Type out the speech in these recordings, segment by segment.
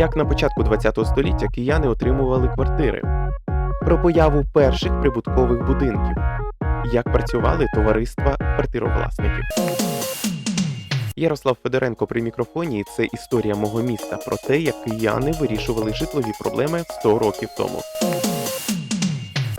як на початку ХХ століття кияни отримували квартири, про появу перших прибуткових будинків, як працювали товариства квартировласників. Ярослав Федоренко при мікрофоні. Це історія мого міста про те, як кияни вирішували житлові проблеми 100 років тому.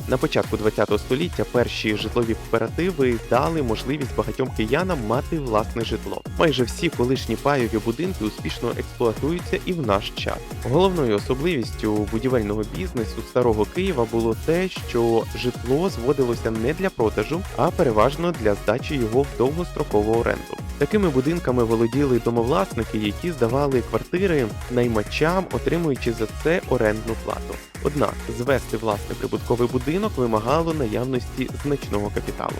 На початку ХХ століття перші житлові кооперативи дали можливість багатьом киянам мати власне житло. Майже всі колишні пайові будинки успішно експлуатуються і в наш час. Головною особливістю будівельного бізнесу старого Києва було те, що житло зводилося не для продажу, а переважно для здачі його в довгострокову оренду. Такими будинками володіли домовласники, які здавали квартири наймачам, отримуючи за це орендну плату. Однак звести власний прибутковий будинок вимагало наявності значного капіталу.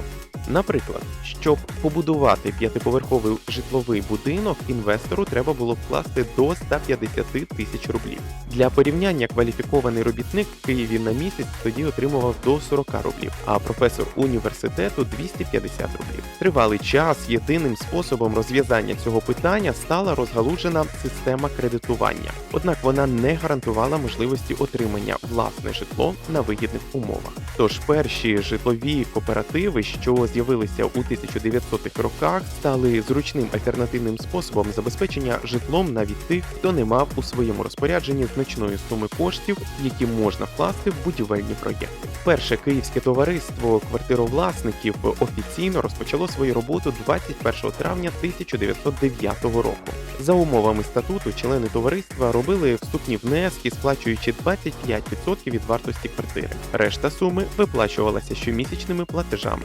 Наприклад, щоб побудувати п'ятиповерховий житловий будинок, інвестору треба було вкласти до 150 тисяч рублів. Для порівняння кваліфікований робітник в Києві на місяць тоді отримував до 40 рублів, а професор університету 250 рублів. Тривалий час єдиним способом розв'язання цього питання стала розгалужена система кредитування. Однак вона не гарантувала можливості отримання власне житло на вигідних умовах. Тож перші житлові кооперативи, що з'явилися у 1900-х роках, стали зручним альтернативним способом забезпечення житлом навіть тих, хто не мав у своєму розпорядженні значної суми коштів, які можна вкласти в будівельні проєкти. Перше київське товариство квартировласників офіційно розпочало свою роботу 21 травня 1909 року. За умовами статуту, члени товариства робили вступні внески, сплачуючи 25% від вартості квартири. Решта суми виплачувалася щомісячними платежами.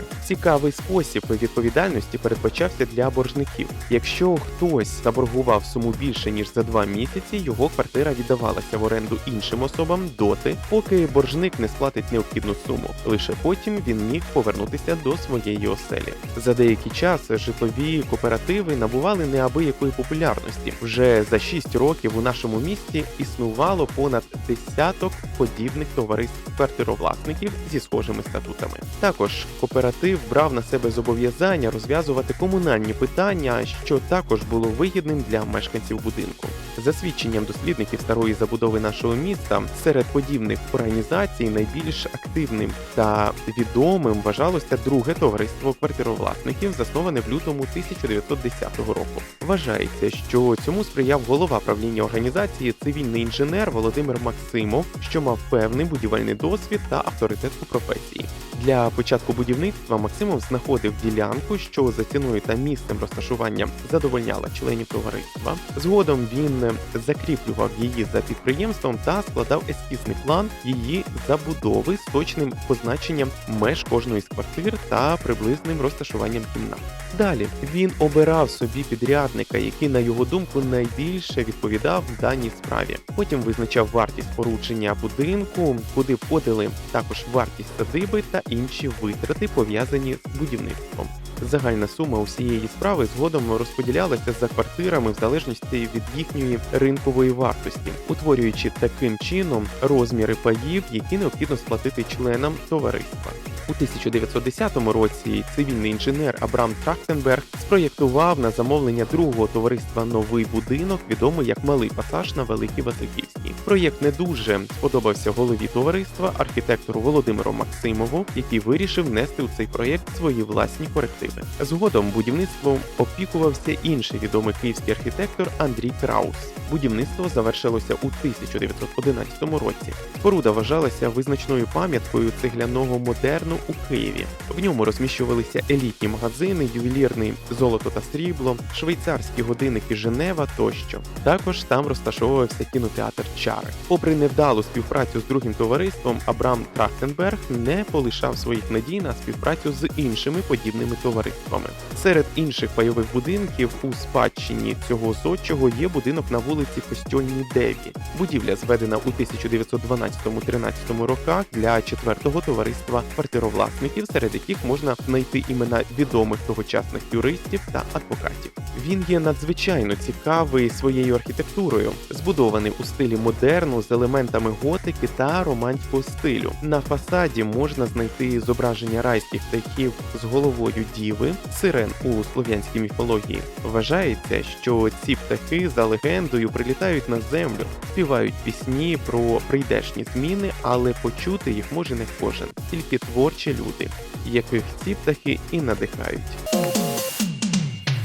Цікавий спосіб відповідальності передбачався для боржників. Якщо хтось заборгував суму більше ніж за два місяці, його квартира віддавалася в оренду іншим особам доти, поки боржник не сплатить необхідну суму. Лише потім він міг повернутися до своєї оселі. За деякий час житлові кооперативи набували неабиякої популярності. Вже за 6 років у нашому місті існувало понад десяток подібних товариств квартировласників зі схожими статутами. Також кооператив брав на себе зобов'язання розв'язувати комунальні питання, що також було вигідним для мешканців будинку. За свідченням дослідників старої забудови нашого міста, серед подібних організацій найбільш активним та відомим вважалося друге товариство квартировласників, засноване в лютому 1910 року. Вважається, що цьому сприяв голова правління організації цивільний інженер Володимир Максимов, що мав певний будівельний досвід та авторитет у професії. Для початку будівництва Максимов знаходив ділянку, що за ціною та місцем розташування задовольняла членів товариства. Згодом він закріплював її за підприємством та складав ескізний план її забудови з точним позначенням меж кожної з квартир та приблизним розташуванням кімнат. Далі він обирав собі підрядника, який, на його думку, найбільше відповідав даній справі. Потім визначав вартість порудження будинку, куди входили також вартість садиби та інші витрати, пов'язані з будівництвом. Загальна сума усієї справи згодом розподілялася за квартирами в залежності від їхньої ринкової вартості, утворюючи таким чином розміри паїв, які необхідно сплатити членам товариства. У 1910 році цивільний інженер Абрам Трахтенберг спроєктував на замовлення другого товариства новий будинок, відомий як Малий Пасаж на Великій Васильківській. Проєкт не дуже сподобався голові товариства, архітектору Володимиру Максимову, який вирішив внести у цей проєкт свої власні корективи. Згодом будівництвом опікувався інший відомий київський архітектор Андрій Краус. Будівництво завершилося у 1911 році. Споруда вважалася визначною пам'яткою цегляного модерну у Києві. В ньому розміщувалися елітні магазини, ювелірний золото та срібло, швейцарські годинники Женева тощо. Також там розташовувався кінотеатр Чари. Попри невдалу співпрацю з другим товариством, Абрам Трахтенберг не полишав своїх надій на співпрацю з іншими подібними товариствами. Серед інших пайових будинків у спадщині цього зодчого є будинок на вулиці Костьольній 9. Будівля зведена у 1912-13 роках для четвертого товариства квартирування правовласників, серед яких можна знайти імена відомих тогочасних юристів та адвокатів. Він є надзвичайно цікавий своєю архітектурою, збудований у стилі модерну з елементами готики та романтського стилю. На фасаді можна знайти зображення райських птахів з головою діви, сирен у слов'янській міфології. Вважається, що ці птахи за легендою прилітають на землю, співають пісні про прийдешні зміни, але почути їх може не кожен, тільки творчі люди, яких ці птахи і надихають.